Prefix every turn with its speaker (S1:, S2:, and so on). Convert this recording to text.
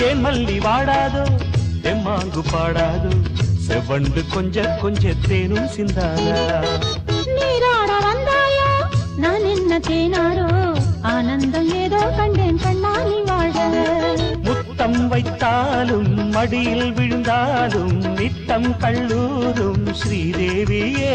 S1: தேன் மல்லி வாடாதோ தெம்மாங்கு பாடாதோ செவ்வண்டு கொஞ்ச கொஞ்ச தேனும் சிந்தானா
S2: நீராட வந்தாயோ நான் என்ன தேனாரோ ஆனந்தம் ஏதோ கண்டேன் கண்ணாலி வாழ
S1: முத்தம் வைத்தாலும் மடியில் விழுந்தாலும் நித்தம் கல்லூரும் ஸ்ரீதேவியே